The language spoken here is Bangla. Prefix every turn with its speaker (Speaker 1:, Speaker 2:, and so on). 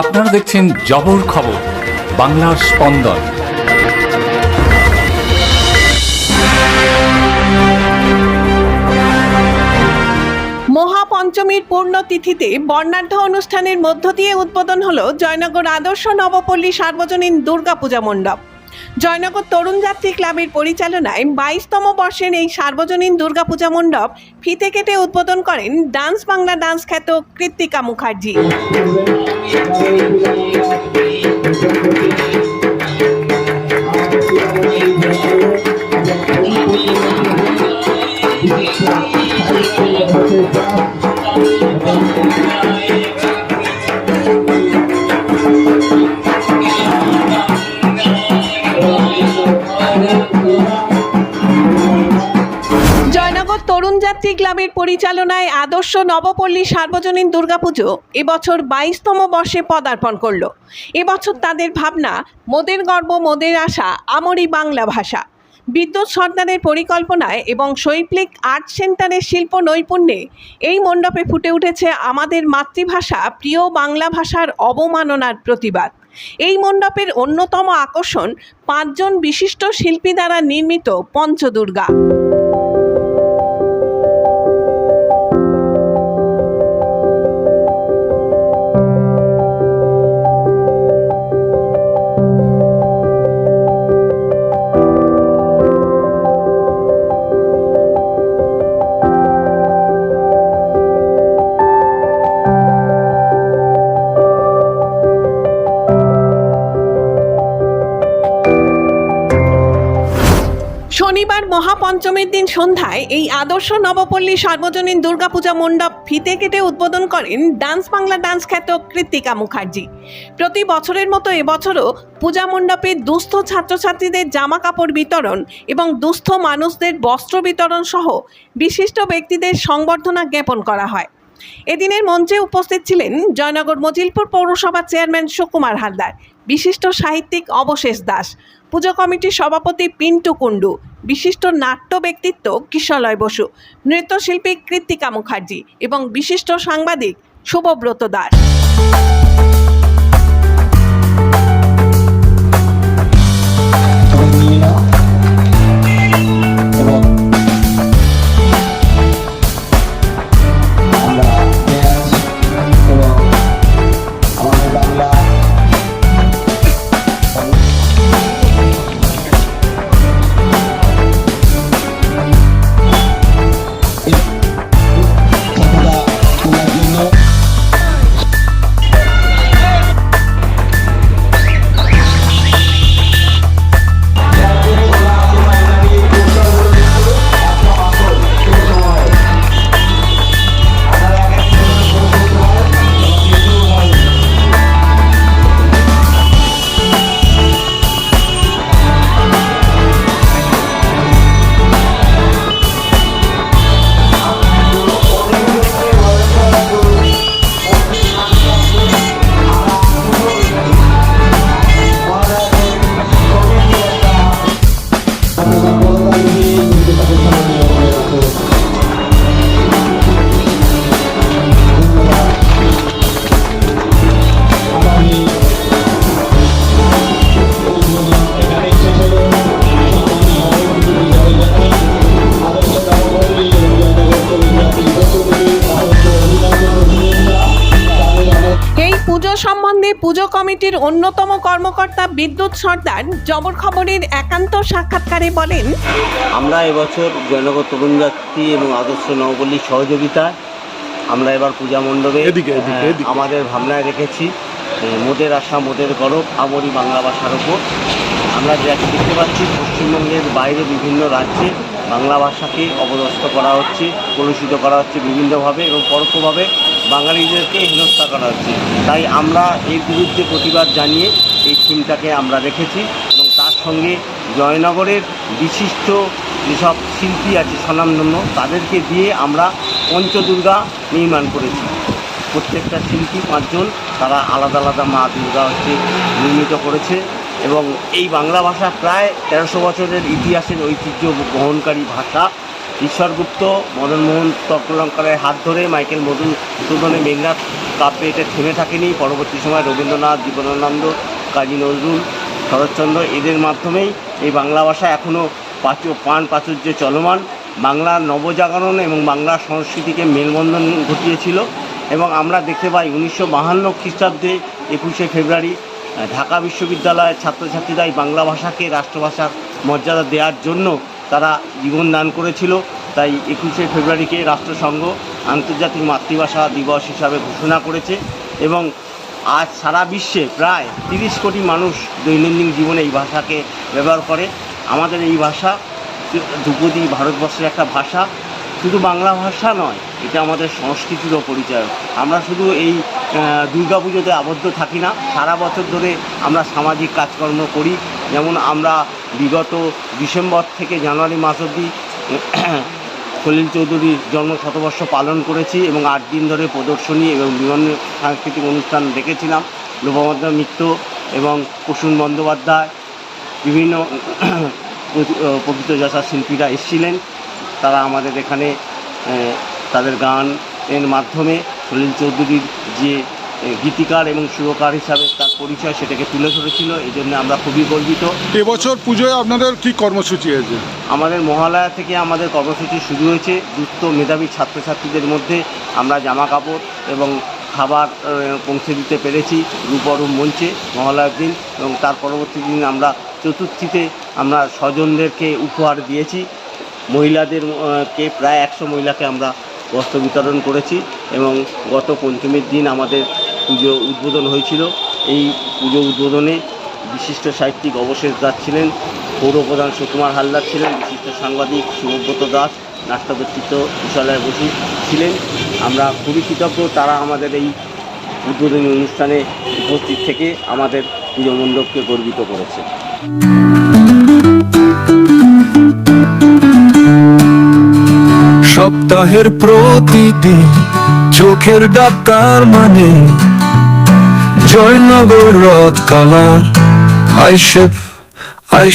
Speaker 1: আপনারা দেখছেন জবর খবর, বাংলার স্পন্দন।
Speaker 2: মহাপঞ্চমীর পূর্ণতিথিতে বর্ণাঢ্য অনুষ্ঠানের মধ্য দিয়ে উদ্বোধন হল জয়নগর আদর্শ নবপল্লী সার্বজনীন দুর্গাপূজা মণ্ডপ। জয়নগর তরুণ যাত্রী ক্লাবের পরিচালনায় বাইশতম বর্ষের এই সার্বজনীন দুর্গাপূজা মণ্ডপ ফিতে কেটে উদ্বোধন করেন ডান্স বাংলা ডান্স খ্যাত কৃত্তিকা মুখার্জি। জয়নগর তরুণ যাত্রী ক্লাবের পরিচালনায় আদর্শ নবপল্লী সার্বজনীন দুর্গাপুজো এবছর বাইশতম বর্ষে পদার্পণ করল। এবছর তাদের ভাবনা, মোদের গর্ব, মোদের আশা, আমরি বাংলা ভাষা। বিদ্যুৎ সর্দারের পরিকল্পনায় এবং শৈল্পিক আর্ট সেন্টারের শিল্প নৈপুণ্যে এই মণ্ডপে ফুটে উঠেছে আমাদের মাতৃভাষা, প্রিয় বাংলা ভাষার অবমাননার প্রতিবাদ। এই মণ্ডপের অন্যতম আকর্ষণ পাঁচজন বিশিষ্ট শিল্পী দ্বারা নির্মিত পঞ্চদুর্গা। শনিবার মহাপঞ্চমীর দিন সন্ধ্যায় এই আদর্শ নবপল্লী সার্বজনীন দুর্গাপূজা মণ্ডপ ফিতে কেটে উদ্বোধন করেন ডান্স বাংলা ডান্স খ্যাত কৃত্তিকা মুখার্জি। প্রতি বছরের মতো এবছরও পূজা মণ্ডপে দুস্থ ছাত্রছাত্রীদের জামা কাপড় বিতরণ এবং দুস্থ মানুষদের বস্ত্র বিতরণ সহ বিশিষ্ট ব্যক্তিদের সংবর্ধনা জ্ঞাপন করা হয়। এদিনের মঞ্চে উপস্থিত ছিলেন জয়নগর মজিলপুর পৌরসভার চেয়ারম্যান সুকুমার হালদার, বিশিষ্ট সাহিত্যিক অবশেষ দাস পুজো কমিটির সভাপতি পিন্টু কুণ্ডু, বিশিষ্ট নাট্য ব্যক্তিত্ব কিশলয় বসু, নৃত্যশিল্পী কৃত্তিকা মুখার্জি এবং বিশিষ্ট সাংবাদিক শুভব্রত দাস। পুজো কমিটির অন্যতম কর্মকর্তা বিদ্যুৎ সর্দার জবর খবরের একান্ত সাক্ষাৎকারে বলেন
Speaker 3: আমরা এবছর জয়নগর তরুণ যাত্রী এবং আদর্শ নবপল্লীর সহযোগিতায় আমরা এবার পূজা মণ্ডপে হ্যাঁ, আমাদের ভাবনায় রেখেছি মোদের আশা মোদের গরব আমরি বাংলা ভাষার ওপর আমরা যা দেখতে পাচ্ছি পশ্চিমবঙ্গের বাইরে বিভিন্ন রাজ্যে বাংলা ভাষাকে অপদস্থ করা হচ্ছে কলুষিত করা হচ্ছে বিভিন্নভাবে এবং পরোক্ষভাবে। বাঙালিদেরকে হেনস্থা করা হচ্ছে। তাই আমরা এর বিরুদ্ধে প্রতিবাদ জানিয়ে এই থিমটাকে আমরা রেখেছি এবং তার সঙ্গে জয়নগরের বিশিষ্ট যেসব শিল্পী আছে, স্বনামধন্য, তাদেরকে দিয়ে আমরা পঞ্চদুর্গা নির্মাণ করেছি। প্রত্যেকটা শিল্পী পাঁচজন, তারা আলাদা আলাদা মা দুর্গা হচ্ছে নির্মিত করেছে এবং এই বাংলা ভাষা প্রায় তেরোশো বছরের ইতিহাসের ঐতিহ্য বহনকারী ভাষা। ঈশ্বর গুপ্ত মদন মোহন তর্কলঙ্কারের হাত ধরে মাইকেল মধুসূদনে মেঘনাথ কাব্যে এটা থেমে থাকেনি। পরবর্তী সময় রবীন্দ্রনাথ জীবনানন্দ কাজী নজরুল, শরৎচন্দ্র এদের মাধ্যমেই এই বাংলা ভাষা এখনও প্রাচু প্রাণ প্রাচুর্য চলমান। বাংলার নবজাগরণ এবং বাংলার সংস্কৃতিকে মেলবন্ধন ঘটিয়েছিল এবং আমরা দেখতে পাই উনিশশো বাহান্ন খ্রিস্টাব্দে একুশে ফেব্রুয়ারি, ঢাকা বিশ্ববিদ্যালয়ের ছাত্রছাত্রীরা এই বাংলা ভাষাকে রাষ্ট্রভাষার মর্যাদা দেওয়ার জন্য তারা জীবন দান করেছিল। তাই একুশে ফেব্রুয়ারিকে রাষ্ট্রসংঘ আন্তর্জাতিক মাতৃভাষা দিবস হিসাবে ঘোষণা করেছে এবং আজ সারা বিশ্বে প্রায় তিরিশ কোটি মানুষ দৈনন্দিন জীবনে এই ভাষাকে ব্যবহার করে। আমাদের এই ভাষা ধ্রুপদী ভারতবর্ষের একটা ভাষা। শুধু বাংলা ভাষা নয়, এটা আমাদের সংস্কৃতিরও পরিচয়। আমরা শুধু এই দুর্গা পুজোতে আবদ্ধ থাকি না। সারা বছর ধরে আমরা সামাজিক কাজকর্ম করি। যেমন আমরা বিগত ডিসেম্বর থেকে জানুয়ারি মাস অবধি সলিল চৌধুরীর জন্ম শতবর্ষ পালন করেছি এবং আট দিন ধরে প্রদর্শনী এবং বিভিন্ন সাংস্কৃতিক অনুষ্ঠান দেখেছিলাম। লোপামদ্রা মিত্র এবং প্রসূন বন্দ্যোপাধ্যায় বিভিন্ন আহ, প্রকৃতযশা শিল্পীরা এসেছিলেন। তারা আমাদের এখানে তাদের গান এর মাধ্যমে সলিল চৌধুরীর যে গীতিকার এবং সুরকার হিসাবে তার পরিচয় সেটাকে তুলে ধরেছিল এই জন্য আমরা খুবই গর্বিত।
Speaker 4: এবছর পুজোয় আপনাদের কি কর্মসূচি আছে
Speaker 3: আমাদের মহালয়া থেকে আমাদের কর্মসূচি শুরু হয়েছে দুস্থ মেধাবী ছাত্রছাত্রীদের মধ্যে আমরা জামা কাপড় এবং খাবার পৌঁছে দিতে পেরেছি রূপরূপ মঞ্চে মহালয়ার দিন এবং তার পরবর্তী দিন আমরা চতুর্থীতে আমরা স্বজনদেরকে উপহার দিয়েছি। মহিলাদের কে প্রায় একশো মহিলাকে আমরা বস্ত্র বিতরণ করেছি এবং গত পঞ্চমীর দিন আমাদের পুজো উদ্বোধন হয়েছিল। এই পুজো উদ্বোধনে বিশিষ্ট সাহিত্যিক অবশেষ দাস ছিলেন পৌরপ্রধান সুকুমার হালদার ছিলেন, বিশিষ্ট সাংবাদিক সুব্রত দাস নাট্যব্যক্তিত্ব বিশালয় বসু ছিলেন। আমরা খুবই কৃতজ্ঞ, তারা আমাদের এই উদ্বোধনী অনুষ্ঠানে উপস্থিত থেকে আমাদের পুজো মণ্ডপকে গর্বিত করেছে।
Speaker 5: সপ্তাহের প্রতিদিন চোখের ডাক্তার মানে Join the road color. I ship, I